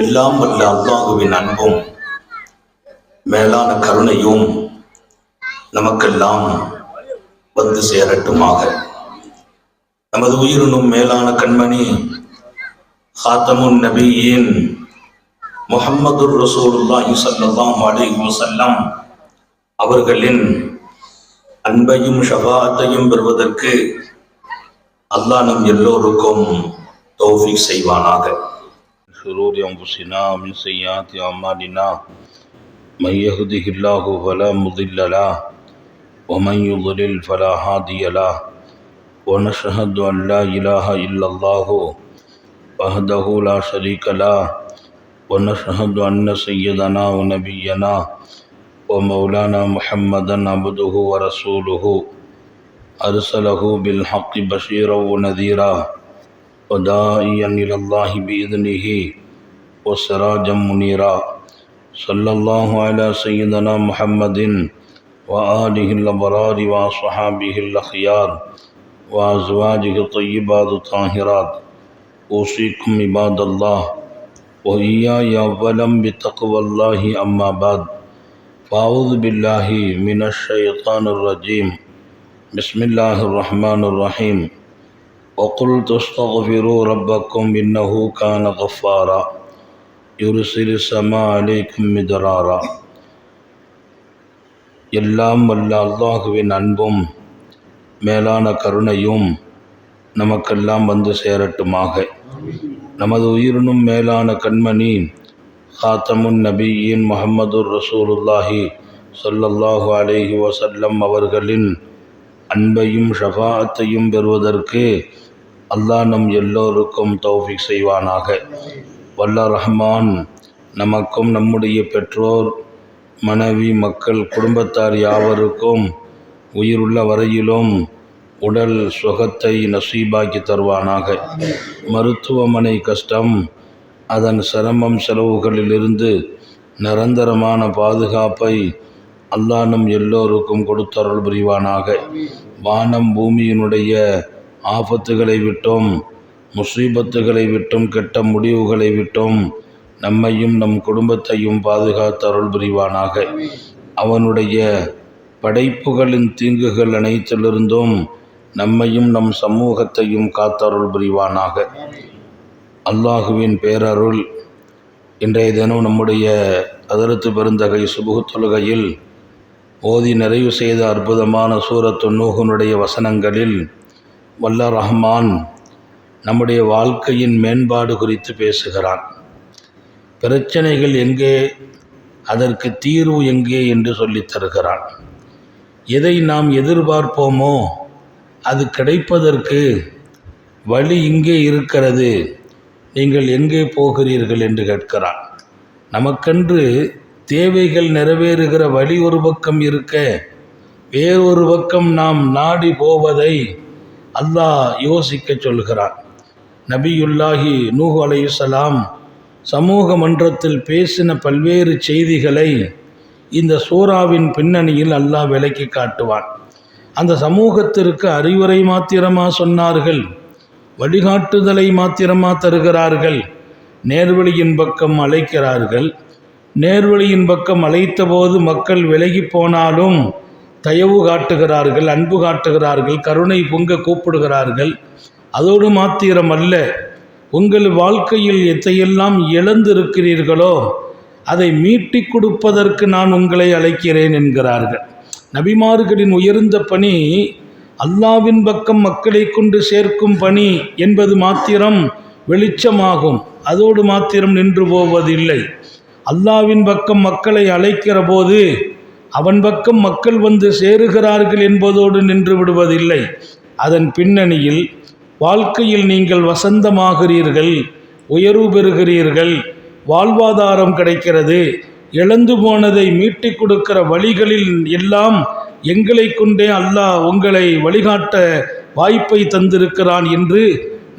எல்லாம் வல்ல அல்லாஹுவின் அன்பும் மேலான கருணையும் நமக்கெல்லாம் வந்து சேரட்டுமாக. நமது உயிரினும் மேலான கண்மணி ஹாத்தமுன் நபியின் முகம்மது ரசூலுல்லாஹி ஸல்லல்லாஹு அலைஹி வஸல்லம் அவர்களின் அன்பையும் ஷபாத்தையும் பெறுவதற்கு அல்லாஹ் நம் எல்லோருக்கும் தௌஃபீக் செய்வானாக. شرور أنفسنا ومن سيئات أعمالنا من يهده الله فلا مضل له ومن يضلل فلا هادي له ونشهد أن لا إله إلا الله وحده لا شريك له ونشهد أن سيدنا ونبينا ومولانا محمدا عبده ورسوله أرسله بالحق بشيرا ونذيرا وداعيا إلى الله بإذنه وسراجا منيرا. صلى الله على سيدنا محمد وآله الأبرار وأصحابه الأخيار وأزواجه الطيبات الطاهرات. أوصيكم عباد الله وإياي أولا بتقوى الله، أما بعد. فأعوذ بالله من الشيطان الرجيم. بسم الله الرحمن الرحيم. وقلت استغفروا ربكم إنه كان غفارا يرسل السماء عليكم مدرارا எல்லாம் வல்ல அல்லாஹுவின் அன்பும் மேலான கருணையும் நமக்கெல்லாம் வந்து சேரட்டுமாக நமது உயிரினும் மேலான கண்மணி ஹாத்தமுன் நபியின் முஹம்மதுர் ரசூலுல்லாஹி ஸல்லல்லாஹு அலைஹி வஸல்லம் அவர்களின் அன்பையும் ஷஃபாஅத்தையும் பெறுவதற்கு அல்லாஹ் நம் எல்லோருக்கும் தௌஃபிக் செய்வானாக. வல்ல ரஹ்மான் நமக்கும் நம்முடைய பெற்றோர் மனைவி மக்கள் குடும்பத்தார் யாவருக்கும் உயிருள்ள வரையிலும் உடல் சுகத்தை நசீபாக்கி தருவானாக. மருத்துவமனை கஷ்டம் அதன் சிரமம் செலவுகளிலிருந்து நிரந்தரமான பாதுகாப்பை அல்லாஹ் நம் எல்லோருக்கும் கொடுத்தருள் புரிவானாக. வானம் பூமியினுடைய ஆபத்துகளை விட்டும் முசீபத்துகளை விட்டும் கெட்ட முடிவுகளை விட்டும். நம்மையும் நம் குடும்பத்தையும் பாதுகாத்து அருள் புரிவானாக. அவனுடைய படைப்புகளின் தீங்குகள் அனைத்திலிருந்தும் நம்மையும் நம் சமூகத்தையும் காத்தருள் புரிவானாக. அல்லாஹுவின் பேரருள் இன்றைய தினம் நம்முடைய அதிரத்து பெருந்தகை சுபுகு தொழுகையில் ஓதி நிறைவு செய்த அற்புதமான சூரத்து நூகனுடைய வசனங்களில் வல்ல ரஹ்மான் நம்முடைய வாழ்க்கையின் மேம்பாடு குறித்து பேசுகிறான். பிரச்சனைகள் எங்கே அதற்கு தீர்வு எங்கே என்று சொல்லித் தருகிறான். எதை நாம் எதிர்பார்ப்போமோ அது கிடைப்பதற்கு வழி இங்கே இருக்கிறது. நீங்கள் எங்கே போகிறீர்கள் என்று கேட்கிறான். நமக்கென்று தேவைகள் நிறைவேறுகிற வழி ஒரு பக்கம் இருக்க வேறொரு பக்கம் நாம் நாடி போவதை அல்லாஹ் யோசிக்க சொல்கிறான் நபியுல்லாஹி நூஹு அலையுசலாம் சமூக மன்றத்தில் பேசின பல்வேறு செய்திகளை இந்த சூறாவின் பின்னணியில் அல்லாஹ் விலக்கி காட்டுவான். அந்த சமூகத்திற்கு அறிவுரை மாத்திரமா சொன்னார்கள் வழிகாட்டுதலை மாத்திரமா தருகிறார்கள் நேர்வழியின் பக்கம் அழைக்கிறார்கள் நேர்வழியின் பக்கம் அழைத்தபோது மக்கள் விலகி போனாலும் தயவு காட்டுகிறார்கள் அன்பு காட்டுகிறார்கள் கருணை பொங்க கூப்பிடுகிறார்கள். அதோடு மாத்திரம் அல்ல உங்கள் வாழ்க்கையில் எத்தையெல்லாம் இழந்திருக்கிறீர்களோ அதை மீட்டி கொடுப்பதற்கு நான் உங்களை அழைக்கிறேன் என்கிறார்கள். நபிமார்களின் உயர்ந்த பணி அல்லாவின் பக்கம் மக்களை கொண்டு சேர்க்கும் பணி என்பது மாத்திரம் வெளிச்சமாகும். அதோடு மாத்திரம் நின்று போவதில்லை. அல்லாவின் பக்கம் மக்களை அழைக்கிற போது அவன் பக்கம் மக்கள் வந்து சேருகிறார்கள் என்பதோடு நின்று விடுவதில்லை. அதன் பின்னணியில் வாழ்க்கையில் நீங்கள் வசந்தமாகிறீர்கள் உயர்வு பெறுகிறீர்கள் வாழ்வாதாரம் கிடைக்கிறது இழந்து போனதை மீட்டி கொடுக்கிற வழிகளில் எல்லாம் எங்களை கொண்டே அல்லாஹ் உங்களை வழிகாட்ட வாய்ப்பை தந்திருக்கிறான் என்று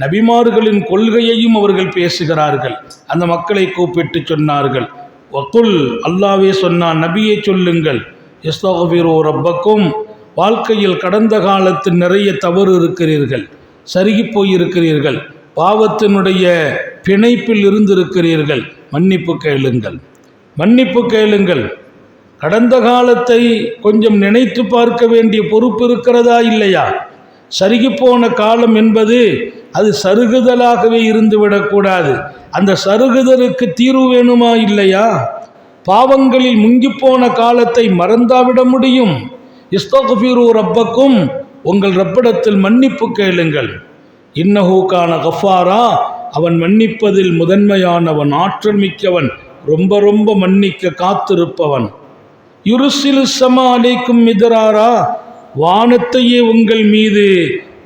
நபிமார்களின் கொள்கையையும் அவர்கள் பேசுகிறார்கள். அந்த மக்களை கூப்பிட்டு சொன்னார்கள். வக்குல் அல்லாவே சொன்னான் நபியை சொல்லுங்கள். எஸ்தகபீரோ ரப்பக்கும் வாழ்க்கையில் கடந்த காலத்தில் நிறைய தவறு இருக்கிறீர்கள் சருகி போயிருக்கிறீர்கள் பாவத்தினுடைய பிணைப்பில் இருந்திருக்கிறீர்கள். மன்னிப்பு கேளுங்கள். மன்னிப்பு கேளுங்கள். கடந்த காலத்தை கொஞ்சம் நினைத்து பார்க்க வேண்டிய பொறுப்பு இருக்கிறதா இல்லையா? சருகிப்போன காலம் என்பது அது சருகுதலாகவே இருந்து விடக்கூடாது. அந்த சருகுதலுக்கு தீர்வு வேணுமா இல்லையா? பாவங்களில் முங்கிப்போன காலத்தை மறந்தாவிட முடியும். இஸ்தகுஃபிரு ரப்பக்கும் உங்கள் ரப்பிடத்தில் மன்னிப்பு கேளுங்கள். இன்னஹூக்கான கஃபாரா அவன் மன்னிப்பதில் முதன்மையானவன் ஆற்றல் மிக்கவன் ரொம்ப ரொம்ப மன்னிக்க காத்திருப்பவன். யுருசிலு சமா அலைக்கும் மிதராரா வானத்தையே உங்கள் மீது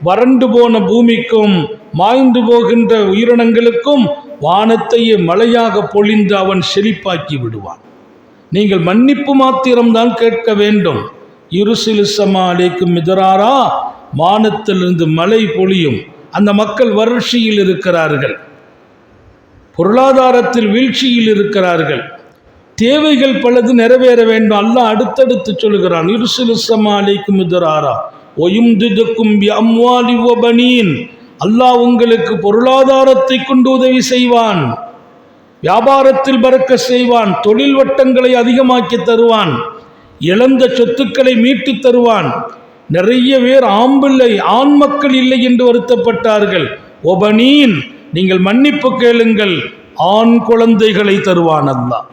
வறண்டு போன பூமிக்கும் மாய்ந்து போகின்ற உயிரினங்களுக்கும் வானத்தையே மழையாக பொழிந்து அவன் செழிப்பாக்கி விடுவான். நீங்கள் மன்னிப்பு மாத்திரம்தான் கேட்க வேண்டும். இருசிலுசமா அலைக்கும் மிதராரா வானத்திலிருந்து மழை பொழியும். அந்த மக்கள் வறட்சியில் இருக்கிறார்கள். பொருளாதாரத்தில் வீழ்ச்சியில் இருக்கிறார்கள். தேவைகள் பலது நிறைவேற வேண்டும். அல்லாஹ் அடுத்தடுத்து சொல்கிறான் இருசிலுசமா அலைக்கும் மிதராரா ஒயும்துதுக்கும் அம்வாலி ஒபனீன் அல்லாஹ் உங்களுக்கு பொருளாதாரத்தை கொண்டு உதவி செய்வான். வியாபாரத்தில் பறக்க செய்வான். தொழில் வட்டங்களை அதிகமாக்கி தருவான். இழந்த சொத்துக்களை மீட்டு தருவான். நிறைய பேர் ஆம்பிள்ளை ஆண் மக்கள் இல்லை என்று வருத்தப்பட்டார்கள். ஒபனீன் நீங்கள் மன்னிப்பு கேளுங்கள். ஆண் குழந்தைகளை தருவான் அல்லாஹ்.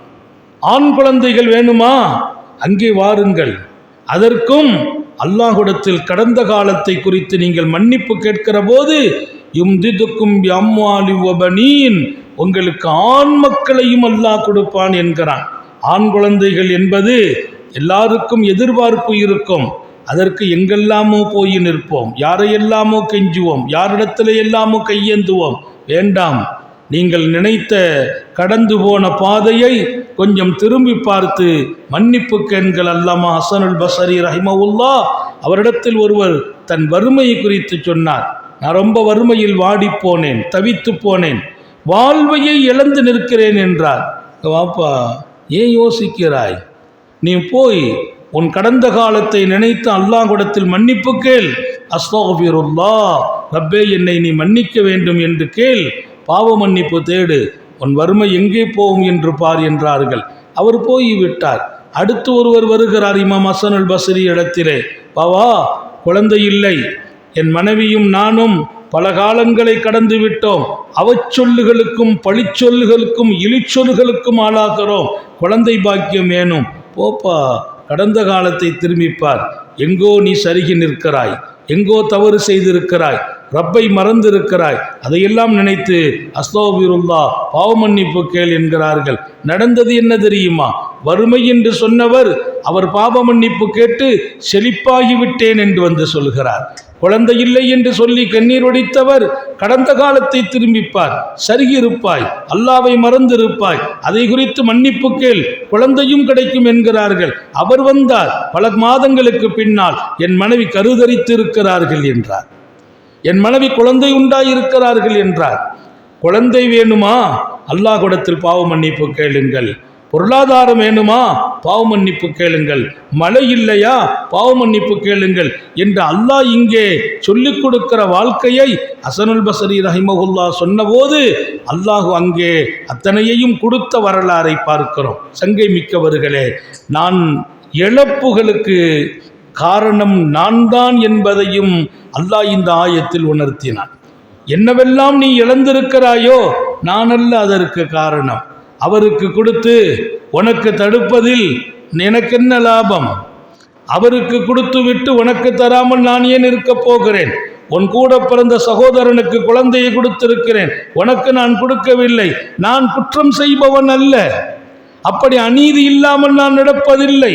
ஆண் குழந்தைகள் வேணுமா? அங்கே வாருங்கள். அதற்கும் அல்லாஹுடத்தில் கடந்த காலத்தை குறித்து நீங்கள் மன்னிப்பு கேட்கிற போது யும்திதுக்கும் அம்மாலி உங்களுக்கு ஆண் மக்களையும் அல்லாஹ் கொடுப்பான் என்கிறான். ஆண் குழந்தைகள் என்பது எல்லாருக்கும் எதிர்பார்ப்பு இருக்கும். அதற்கு எங்கெல்லாமோ போய் நிற்போம். யாரையெல்லாமோ கெஞ்சுவோம். யாரிடத்துல எல்லாமோ கையேந்துவோம். வேண்டாம். நீங்கள் நினைத்த கடந்து போன பாதையை கொஞ்சம் திரும்பி பார்த்து மன்னிப்பு கேண்கள் அல்லாமா ஹசனுல் பசரி ரஹிமவுல்லா அவரிடத்தில் ஒருவர் தன் வறுமையை குறித்து சொன்னார். நான் ரொம்ப வறுமையில் வாடி போனேன் தவித்து போனேன் வாழ்வையை இழந்து நிற்கிறேன் என்றார். வாப்பா ஏன் யோசிக்கிறாய்? நீ போய் உன் கடந்த காலத்தை நினைத்து அல்லாஹ்விடத்தில் மன்னிப்பு கேள். அஸ்தோபிருல்லா ரப்பே என்னை நீ மன்னிக்க வேண்டும் என்று கேள். பாவ மன்னிப்பு தேடு. உன் வறுமை எங்கே போகும் என்று பார் என்றார்கள். அவர் போய் விட்டார் அடுத்து ஒருவர் வருகிறார் இமாம் ஹசனுல் பசரி இடத்திலே. பாவா குழந்தை இல்லை. என் மனைவியும் நானும் பல காலங்களை கடந்து விட்டோம். அவச்சொல்லுகளுக்கும் பழிச்சொல்லுகளுக்கும் இழிச்சொல்லுகளுக்கும் ஆளாகிறோம். குழந்தை பாக்கியம் வேணும் போப்பா கடந்த காலத்தை திரும்பிப்பார். எங்கோ நீ சருகி நிற்கிறாய். எங்கோ தவறு செய்திருக்கிறாய். ரப்பை மறந்திருக்கிறாய். அதையெல்லாம் நினைத்து அஸ்தோபிருல்லா பாவ மன்னிப்பு கேள் என்கிறார்கள். நடந்தது என்ன தெரியுமா? வறுமை என்று சொன்னவர் அவர் பாவ மன்னிப்பு கேட்டு செழிப்பாகிவிட்டேன் என்று வந்து சொல்கிறார். குழந்தை இல்லை என்று சொல்லி கண்ணீர் ஒடித்தவர் கடந்த காலத்தை திரும்பிப்பார். சருகியிருப்பாய் அல்லாவை மறந்திருப்பாய். அதை குறித்து மன்னிப்பு கேள் குழந்தையும் கிடைக்கும் என்கிறார்கள். அவர் வந்தார் பல மாதங்களுக்கு பின்னால் என் மனைவி கருதரித்திருக்கிறார்கள் என்றார். என் மனைவி குழந்தை உண்டாயிருக்கிறார்கள் என்றார். குழந்தை வேணுமா? அல்லாஹ் குடத்தில் பாவ மன்னிப்பு கேளுங்கள். பொருளாதாரம் வேணுமா? பாவ மன்னிப்பு கேளுங்கள். மழை இல்லையா? பாவ மன்னிப்பு கேளுங்கள் என்று அல்லாஹ் இங்கே சொல்லிக் கொடுக்கிற வாழ்க்கையை அசனுல் பசரி ரஹிமகுல்லா சொன்னபோது அல்லாஹ் அங்கே அத்தனையையும் கொடுத்த வரலாறை பார்க்கிறோம். சங்கை மிக்கவர்களே நான் இழப்புகளுக்கு காரணம் நான் தான் என்பதையும் அல்லாஹ் இந்த ஆயத்தில் உணர்த்தினான். என்னவெல்லாம் நீ இழந்திருக்கிறாயோ நானல்ல அதற்கு காரணம். அவருக்கு கொடுத்து உனக்கு தடுப்பதில் எனக்கென்ன லாபம்? அவருக்கு கொடுத்து விட்டு உனக்கு தராமல் நான் ஏன் இருக்கப் போகிறேன்? உன் கூட பிறந்த சகோதரனுக்கு குழந்தையை கொடுத்திருக்கிறேன். உனக்கு நான் கொடுக்கவில்லை. நான் குற்றம் செய்பவன் அல்ல. அப்படி அநீதி இல்லாமல் நான் நடப்பதில்லை.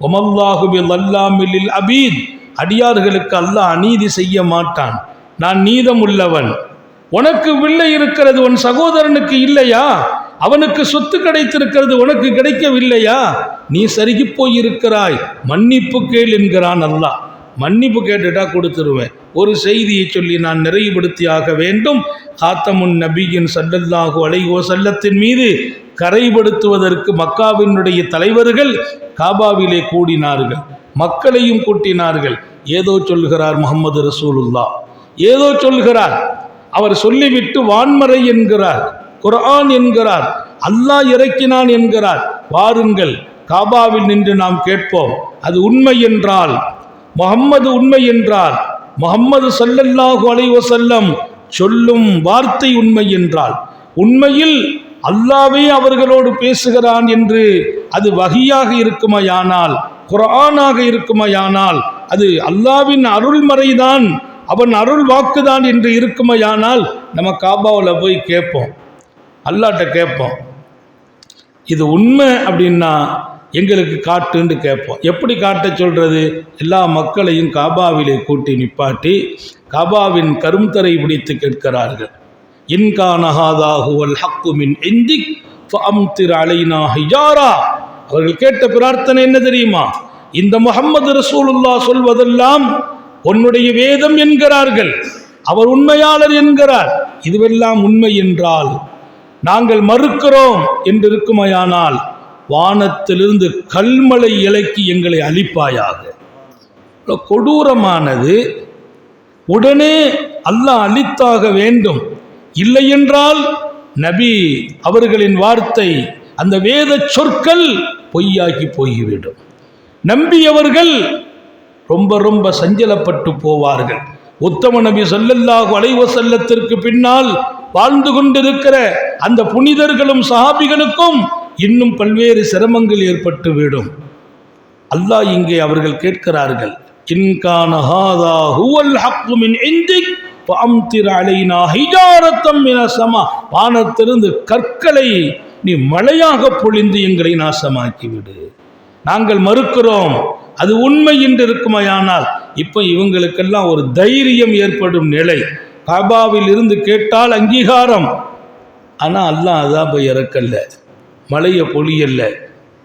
ஒமல்லாஹுபில் அல்லாமில்லில் அபீத். அடியார்களுக்கு அல்லாஹ் அநீதி செய்ய மாட்டான். நான் நீதம் உள்ளவன் உனக்கு வில்லை இருக்கிறது உன் சகோதரனுக்கு இல்லையா? அவனுக்கு சொத்து கிடைத்திருக்கிறது உனக்கு கிடைக்கவில்லையா? நீ சருகி போயிருக்கிறாய். மன்னிப்பு கேள் என்கிறான் அல்லாஹ். மன்னிப்பு கேட்டுட்டா கொடுத்துருவேன். ஒரு செய்தியை சொல்லி நான் நிறைவுபடுத்தியாக வேண்டும். காத்தமுன் நபியின் சல்லல்லாஹு அலைஹோ சல்லத்தின் மீது கரைபடுத்துவதற்கு மக்காவினுடைய தலைவர்கள் காபாவிலே கூடினார்கள் மக்களையும் கூட்டினார்கள். ஏதோ சொல்கிறார் முகமது ரசூலுல்லா ஏதோ சொல்கிறார். அவர் சொல்லிவிட்டு வான்மறை என்கிறார் குரான் என்கிறார் அல்லாஹ் இறக்கினான் என்கிறார். வாருங்கள் காபாவில் நின்று நாம் கேட்போம். அது உண்மை என்றால் முகம்மது உண்மை என்றால் முகம்மது சல்லல்லாஹு அலைவசல்லம் சொல்லும் வார்த்தை உண்மை என்றால் உண்மையில் அல்லாவே அவர்களோடு பேசுகிறான் என்று அது வகையாக இருக்குமையானால் குரானாக இருக்குமையானால் அது அல்லாவின் அருள்மறைதான் அவன் அருள் வாக்குதான் என்று இருக்குமையானால் நம்ம காபாவில் போய் கேட்போம். அல்லாட்ட கேட்போம். இது உண்மை அப்படின்னா எங்களுக்கு காட்டுன்னு கேட்போம். எப்படி காட்ட சொல்கிறது எல்லா மக்களையும் காபாவிலே கூட்டி நிப்பாட்டி காபாவின் கரும்தரை பிடித்து கேட்கிறார்கள். இன்கானஹாதாகுவல் ஹக்குமின் எந்திக் ஃபஅம்திர் அலைனா ஹிஜாரா. அவர்கள் கேட்ட பிரார்த்தனை என்ன தெரியுமா? இந்த முகம்மது ரசூலுல்லா சொல்வதெல்லாம் உன்னுடைய வேதம் என்கிறார்கள். அவர் உண்மையாளர் என்கிறார். இதுவெல்லாம் உண்மை என்றால் நாங்கள் மறுக்கிறோம் என்று இருக்குமையானால் வானத்திலிருந்து கல்மலை இலக்கி எங்களை அழிப்பாயாக. கொடூரமானது. உடனே அல்லாஹ் அழித்தாக வேண்டும். இல்லை என்றால் நபி அவர்களின் வார்த்தை அந்த வேத சொற்கள் பொய்யாகி போய்விடும். நம்பியவர்கள் ரொம்ப ரொம்ப சஞ்சலப்பட்டு போவார்கள். உத்தம நபி சொல்லல்லாஹு அலைவ செல்லத்திற்கு பின்னால் வாழ்ந்து கொண்டிருக்கிற அந்த புனிதர்களும் சஹாபிகளுக்கும் இன்னும் பல்வேறு சிரமங்கள் ஏற்பட்டு விடும். அல்லாஹ் இங்கே அவர்கள் கேட்கிறார்கள் இன்கான ஹாதா ஹுவல் ஹக்குமின் எந்திக் இந்திக் ஃபஅம்திர் அலைனா ஹிஜாரத்தம் சமா. வானத்திலிருந்து கற்களை நீ மழையாக பொழிந்து எங்களை நாசமாக்கிவிடு. நாங்கள் மறுக்கிறோம். அது உண்மை என்று இருக்குமையானால் இப்போ இவங்களுக்கெல்லாம் ஒரு தைரியம் ஏற்படும் நிலை. காபாவில் இருந்து கேட்டால் அங்கீகாரம். ஆனால் அல்லாஹ் போய் இறக்கல்ல. மழையை பொழியல்ல.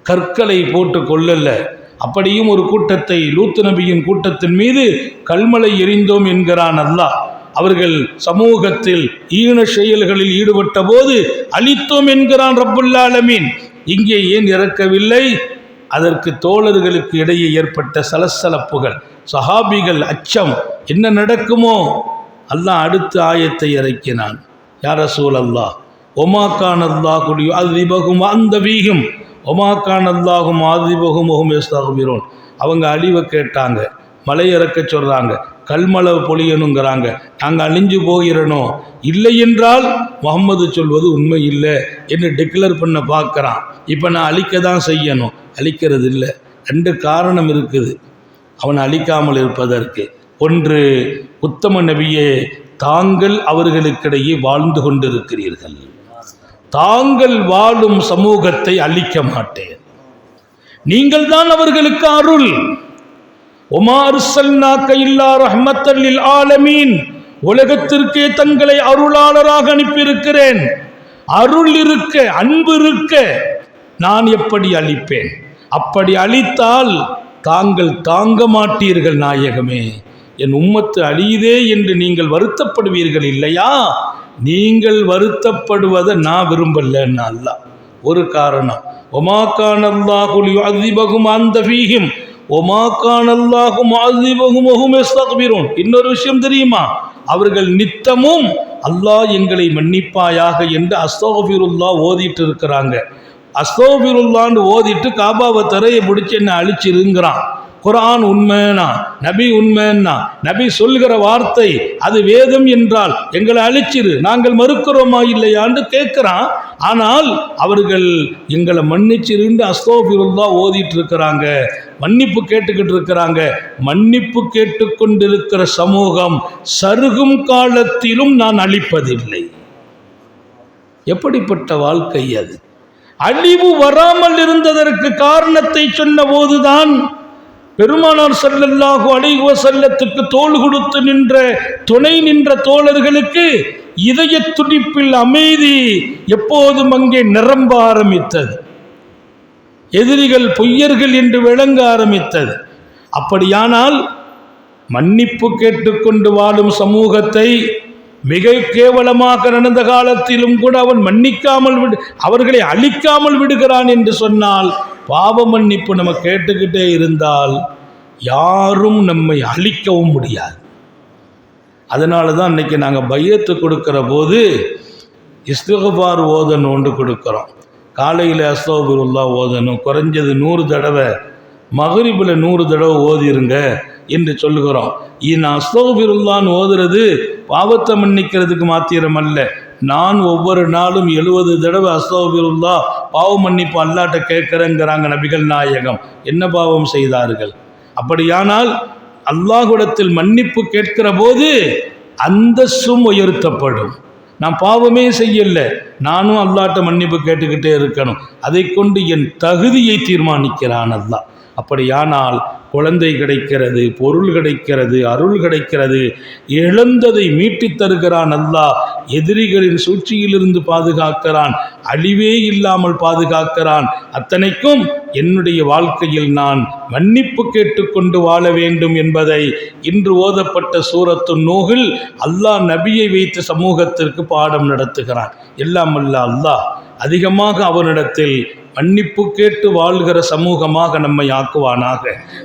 கற்களை போட்டு கொள்ளல்ல. அப்படியும் ஒரு கூட்டத்தை லூத்து நபியின் கூட்டத்தின் மீது கல்மலை எரிந்தோம் என்கிறான் அல்லாஹ். அவர்கள் சமூகத்தில் ஈன செயல்களில் ஈடுபட்ட போது அழித்தோம் என்கிறான் ரப்புல்லாலமீன் இங்கே ஏன் இறக்கவில்லை? அதற்கு தோழர்களுக்கு இடையே ஏற்பட்ட சலசலப்புகள். சஹாபிகள் அச்சம் என்ன நடக்குமோ? அல்லாஹ் அடுத்த ஆயத்தை இறக்கினான். யார சூழ் அல்லாஹ் ஒமாக்கான் அல்லாஹ் குடி அதிபகும் அந்த வீகும் ஒமாக்கான் அல்லாஹும் ஆதிபகும் ஒகும் எஸ்தாகுபிரோன் அவங்க அழிவை கேட்டாங்க மலை இறக்க சொல்கிறாங்க கல்மலை பொழியணுங்கிறாங்க. நாங்கள் அழிஞ்சு போகிறனோ? இல்லை என்றால் முகம்மது சொல்வது உண்மை இல்லை என்று டிக்ளேர் பண்ண பார்க்குறான். இப்போ நான் அழிக்க தான் செய்யணும். அழிக்கிறது இல்லை. ரெண்டு காரணம் இருக்குது. அவன் அழிக்காமல் இருப்பதற்கு. ஒன்று உத்தம நபியே தாங்கள் அவர்களுக்கிடையே வாழ்ந்து கொண்டிருக்கிறீர்கள். தாங்கள் வாழும் சமூகத்தை அழிக்க மாட்டேன். நீங்கள் தான் அவர்களுக்கு அருள். ஒமார் இல்லா ரஹ்மத்தல்லில் ஆலமீன் உலகத்திற்கே தங்களை அருளாளராக அனுப்பியிருக்கிறேன். அருள் இருக்க அன்பு இருக்க நான் எப்படி அழிப்பேன்? அப்படி அழித்தால் தாங்கள் தாங்க மாட்டீர்கள் நாயகமே. என் உம்மத்து அழியுதே என்று நீங்கள் வருத்தப்படுவீர்கள் இல்லையா? நீங்கள் வருத்தப்படுவதை நான் விரும்பலன்னு அல்ல. ஒரு காரணம் ஒமாக்கான் அதிபகும் அந்த ஃபீஹிம் ஒமாக்கான் அல்லாஹும் அதிபகும் ஒஹும் இன்னொரு விஷயம் தெரியுமா? அவர்கள் நித்தமும் அல்லாஹ் எங்களை மன்னிப்பாயாக என்று அஸ்தோபிருல்லா ஓதிட்டு இருக்கிறாங்க அஸ்தோபிருல்லான்னு ஓதிட்டு காபாவை தரையை பிடிச்சி என்ன அழிச்சிருங்கிறான். குரான் உண்மைனா நபி உண்மைன்னா நபி சொல்கிற வார்த்தை அது வேதம் என்றால் எங்களை அழிச்சிரு நாங்கள் மறுக்கிறோமா இல்லையான்னு கேட்குறான். ஆனால் அவர்கள் எங்களை மன்னிச்சிருந்து அஸ்தோபிருல்லா ஓதிட்டு இருக்கிறாங்க மன்னிப்பு கேட்டுக்கிட்டு இருக்கிறாங்க. மன்னிப்பு கேட்டுக்கொண்டிருக்கிற சமூகம் சருகும் காலத்திலும் நான் அழிப்பதில்லை. எப்படிப்பட்ட வாழ்க்கை அது? அழிவு வராமல் இருந்ததற்கு காரணத்தை சொன்ன போதுதான் பெருமானார் ஸல்லல்லாஹு அலைஹி செல்லத்துக்கு தோல் கொடுத்து நின்ற துணை நின்ற தோழர்களுக்கு இதய துடிப்பில் அமைதி எப்போதும் அங்கே நிரம்ப ஆரம்பித்தது. எதிரிகள் பொய்யர்கள் என்று விளங்க ஆரம்பித்தது. அப்படியானால் மன்னிப்பு கேட்டுக்கொண்டு வாழும் சமூகத்தை மிக கேவலமாக நடந்த காலத்திலும் கூட அவன் மன்னிக்காமல் விடு அவர்களை அழிக்காமல் விடுகிறான் என்று சொன்னால் பாவ மன்னிப்பு நம்ம கேட்டுக்கிட்டே இருந்தால் யாரும் நம்மை அழிக்கவும் முடியாது. அதனால தான் இன்னைக்கு நாங்கள் பையத்து கொடுக்குற போது ஓதன் ஒன்று கொடுக்குறோம். காலையில் அஸ்தோபிருல்லா ஓதணும். குறைஞ்சது நூறு தடவை மகரிபில் நூறு தடவை ஓதிருங்க என்று சொல்லுகிறோம். இன் அஸ்தோபிருல்லான்னு ஓதுறது பாவத்தை மன்னிக்கிறதுக்கு மாத்திரம் அல்ல நான் ஒவ்வொரு நாளும் எழுபது தடவை அஸ்தோபிருல்லா பாவ மன்னிப்பு அல்லாட்ட கேட்குறேங்கிறாங்க நபிகள் நாயகம். என்ன பாவம் செய்தார்கள்? அப்படியானால் அல்லாஹுடத்தில் மன்னிப்பு கேட்கிற போது அந்தஸ்தும் உயர்த்தப்படும். நான் பாவமே செய்யலை. நானும் அல்லாட்ட மன்னிப்பு கேட்டுக்கிட்டே இருக்கணும். அதை கொண்டு என் தகுதியை தீர்மானிக்கிறான் அல்லாஹ். அப்படியானால் குழந்தை கிடைக்கிறது பொருள் கிடைக்கிறது அருள் கிடைக்கிறது. இழந்ததை மீட்டித் தருகிறான் அல்லாஹ். எதிரிகளின் சூழ்ச்சியிலிருந்து பாதுகாக்கிறான். அழிவே இல்லாமல் பாதுகாக்கிறான். அத்தனைக்கும் என்னுடைய வாழ்க்கையில் நான் மன்னிப்பு கேட்டுக்கொண்டு வாழ வேண்டும் என்பதை இன்று ஓதப்பட்ட சூரத்து நூகில் அல்லாஹ் நபியை வைத்து சமூகத்திற்கு பாடம் நடத்துகிறான். எல்லாம் அல்ல அல்லாஹ். அதிகமாக அவனிடத்தில் மன்னிப்பு கேட்டு வாழ்கிற சமூகமாக நம்மை ஆக்குவானாக.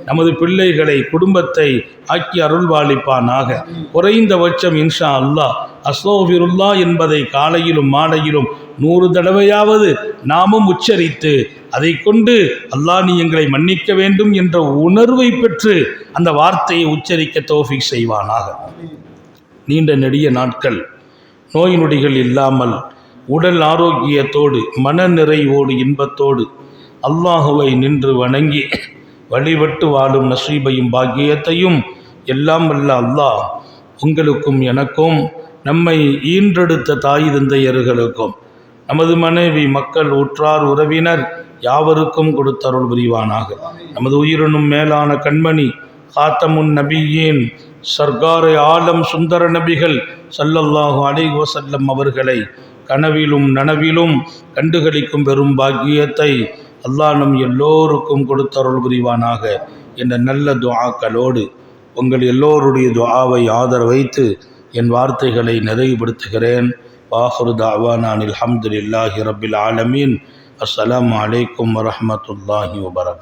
நமது பிள்ளைகளை குடும்பத்தை ஆக்கி அருள்வாளிப்பானாக. குறைந்தபட்சம் இன்ஷா அல்லாஹ் அஸ்லோபிருல்லா என்பதை காலையிலும் மாலையிலும் நூறு தடவையாவது நாமும் உச்சரித்து அதை கொண்டு அல்லாஹ் நீ எங்களை மன்னிக்க வேண்டும் என்ற உணர்வை பெற்று அந்த வார்த்தையை உச்சரிக்க தோஃபிக் செய்வானாக. நீண்ட நெடிய நாட்கள் நோய் நொடிகள் இல்லாமல் உடல் ஆரோக்கியத்தோடு மன நிறைவோடு இன்பத்தோடு அல்லாஹுவை நின்று வணங்கி வழிபட்டு வாழும் நசீபையும் பாக்கியத்தையும் எல்லாம் வல்ல அல்லாஹ் உங்களுக்கும் எனக்கும் நம்மை ஈன்றெடுத்த தாய் தந்தையர்களுக்கும் நமது மனைவி மக்கள் உற்றார் உறவினர் யாவருக்கும் கொடுத்தருள் புரிவானாக. நமது உயிரினும் மேலான கண்மணி காத்தமுன் நபியின் சர்க்காரை ஆலம் சுந்தர நபிகள் சல்லல்லாஹு அலைஹி அவர்களை கனவிலும் நனவிலும் கண்டுகளிக்கும் பெரும் பாக்கியத்தை அல்லாஹ் நம் எல்லோருக்கும் கொடுத்தருள் புரிவானாக என்ற நல்ல துவாக்களோடு உங்கள் எல்லோருடைய துஆவை ஆதரவைத்து என் வார்த்தைகளை நிறைவுபடுத்துகிறேன். வாஹுரு தாவானான் அல்ஹம்துலில்லாஹி ரபில் ஆலமீன். அஸ்லாம் அலைக்கும் வரமத்துல்லாஹி வபரகாத்துஹு